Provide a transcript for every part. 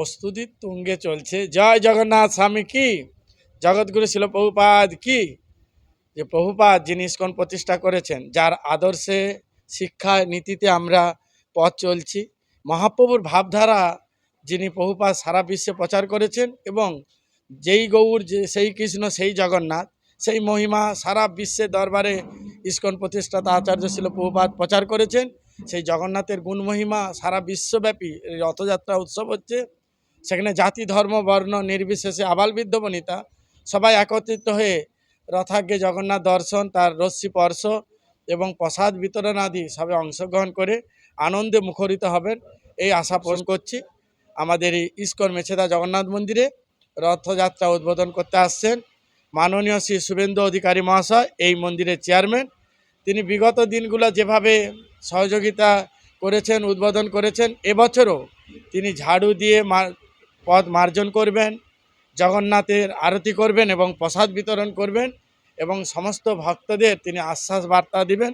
প্রস্তুতি তুঙ্গে চলছে। জয় জগন্নাথ স্বামী কি? জগৎগুরু ছিল প্রভুপাদ কি? যে প্রভুপাদ যিনি ইস্কন প্রতিষ্ঠা করেছেন, যার আদর্শে, শিক্ষা নীতিতে আমরা পথ চলছি। মহাপ্রভুর ভাবধারা যিনি প্রভুপাদ সারা বিশ্বে প্রচার করেছেন এবং যেই গৌর, যে সেই কৃষ্ণ, সেই জগন্নাথ, সেই মহিমা সারা বিশ্বের দরবারে ইস্কন প্রতিষ্ঠাতা আচার্য ছিল প্রভুপাদ প্রচার করেছেন, সেই জগন্নাথের গুণ মহিমা সারা বিশ্বব্যাপী রথযাত্রা উৎসব হচ্ছে। সেখানে জাতি, ধর্ম, বর্ণ, নির্বিশেষে আবাল বৃদ্ধ বনিতা। সবাই একত্রিত হয়ে রথাগ্যে জগন্নাথ দর্শন, তার রশ্মি স্পর্শ এবং প্রসাদ বিতরণ আদি সবে অংশগ্রহণ করে আনন্দে মুখরিত হবেন। এই আশা পোষণ করছি। আমাদের এই ইস্কন মেছেদা জগন্নাথ মন্দিরে রথযাত্রা উদ্বোধন করতে আসছেন মাননীয় শ্রী শুভেন্দু অধিকারী মহাশয়, এই মন্দিরের চেয়ারম্যান। তিনি বিগত দিনগুলো যেভাবে সহযোগিতা করেছেন, উদ্বোধন করেছেন, এবছরও তিনি ঝাড়ু দিয়ে পথ মার্জন করবেন, জগন্নাথের আরতি করবেন এবং প্রসাদ বিতরণ করবেন এবং সমস্ত ভক্তদের তিনি আশ্বাস বার্তা দিবেন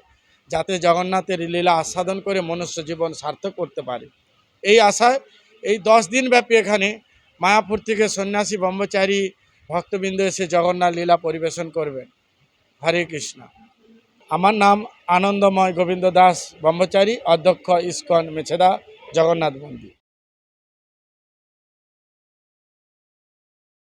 যাতে জগন্নাথের লীলা আস্বাদন করে মনুষ্য জীবন সার্থক করতে পারে। এই আশায় এই দশ দিন ব্যাপী এখানে মায়াপুর থেকে সন্ন্যাসী ব্রহ্মচারী ভক্তবৃন্দ এসে জগন্নাথ লীলা পরিবেশন করবেন। হরে কৃষ্ণ। আমার নাম আনন্দময় গোবিন্দ দাস ব্রহ্মচারী, অধ্যক্ষ ইস্কন মেছেদা, জগন্নাথ মন্দির।